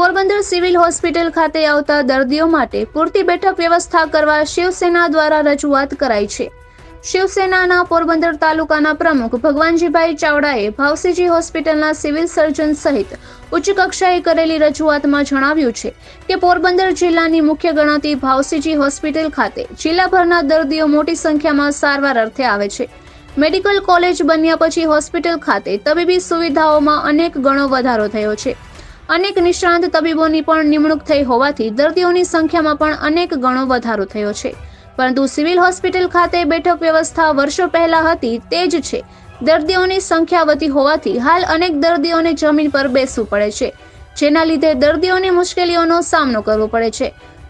Porbandar civil hospital ખાતે આવતા દર્દીઓ માટે પૂરતી બેઠક વ્યવસ્થા કરવા શિવસેના દ્વારા રજૂઆત કરાઈ છે. શિવસેનાના પોરબંદર તાલુકાના પ્રમુખ ભગવાનજીભાઈ ચાવડાએ ભાવસીજી હોસ્પિટલના સિવિલ સર્જન સહિત ઉચ્ચ કક્ષાએ કરેલી રજૂઆતમાં જણાવ્યું છે કે પોરબંદર જિલ્લાની મુખ્ય ગણાતી ભાવસીજી હોસ્પિટલ ખાતે જિલ્લાભરના દર્દીઓ મોટી સંખ્યામાં સારવાર અર્થે આવે છે. મેડિકલ કોલેજ બન્યા પછી હોસ્પિટલ ખાતે તબીબી સુવિધાઓમાં અનેક ગણો વધારો થયો છે. અનેક નિષ્ણાંત તબીબોની પણ નિમણૂક થઈ હોવાથી દર્દીઓની સંખ્યામાં પણ અનેક ગણો વધારો થયો છે. પરંતુ સિવિલ હોસ્પિટલ ખાતે બેઠક વ્યવસ્થા વર્ષો પહેલા હતી તે જ છે. દર્દીઓની સંખ્યા વધી હોવાથી હાલ અનેક દર્દીઓને જમીન પર બેસવું પડે છે, જેના લીધે દર્દીઓને મુશ્કેલીઓનો સામનો કરવો પડે છે.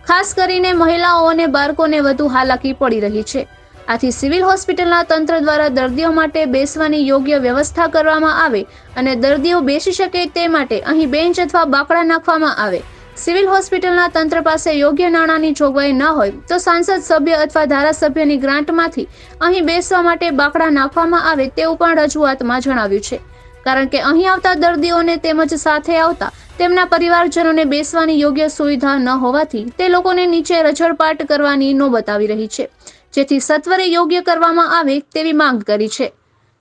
ખાસ કરીને મહિલાઓ અને બાળકોને વધુ હાલાકી પડી રહી છે. આથી સિવિલ હોસ્પિટલના તંત્ર દ્વારા દર્દીઓ માટે બેસવાની યોગ્ય વ્યવસ્થા કરવામાં આવે અને દર્દીઓ બેસી શકે તે માટે અહીં બેન્ચ અથવા બાકડા નાખવામાં આવે. સિવિલ હોસ્પિટલના તંત્ર પાસે યોગ્ય નાણાંની જોગવાઈ ન હોય તો સાંસદ સભ્ય અથવા ધારાસભ્યની ગ્રાન્ટમાંથી અહીં બેસવા માટે બાકડા નાખવામાં આવે તેવું પણ રજૂઆતમાં જણાવ્યું છે. કારણ કે અહીં આવતા દર્દીઓને તેમજ સાથે આવતા તેમના પરિવારજનોને બેસવાની યોગ્ય સુવિધા ન હોવાથી તે લોકોને નીચે રઝળપાટ કરવાની નોબત આવી રહી છે. જેથી સત્વરે યોગ્ય કરવામાં આવે તેવી માંગ કરી છે.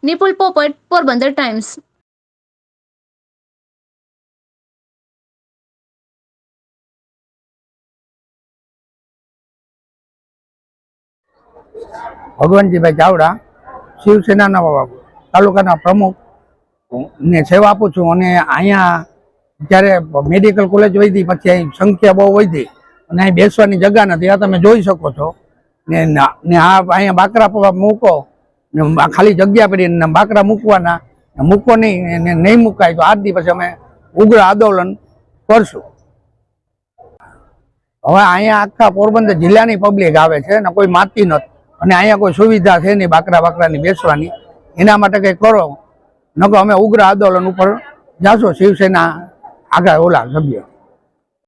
નિપુલ પોપટ પોરબંદર ટાઈમ્સ. ભગવાનજીભાઈ ચાવડા શિવસેનાના તાલુકાના પ્રમુખ. ને સેવા આપું છું અને અહીંયા જ્યારે મેડિકલ કોલેજ વધી પછી અહીં સંખ્યા બહુ વધી અને અહીં બેસવાની જગ્યા નથી. આ તમે જોઈ શકો છો. ને ને આ અહીંયા બાકરા મૂકો. ખાલી જગ્યા પડી બાકરા મૂકવાના. મૂકો નહીં નહીં મુકાય તો આજ દિવસ અમે ઉગ્ર આંદોલન કરશું. હવે અહીંયા આખા પોરબંદર જિલ્લાની પબ્લિક આવે છે ને કોઈ માતી નથી અને અહીંયા કોઈ સુવિધા છે નહીં બાકરા બાકરાની બેસવાની. એના માટે કંઈ કરો. નકો અમે ઉગ્ર આંદોલન ઉપર જાશો. શિવસેના આગળ ઓલા સભ્ય.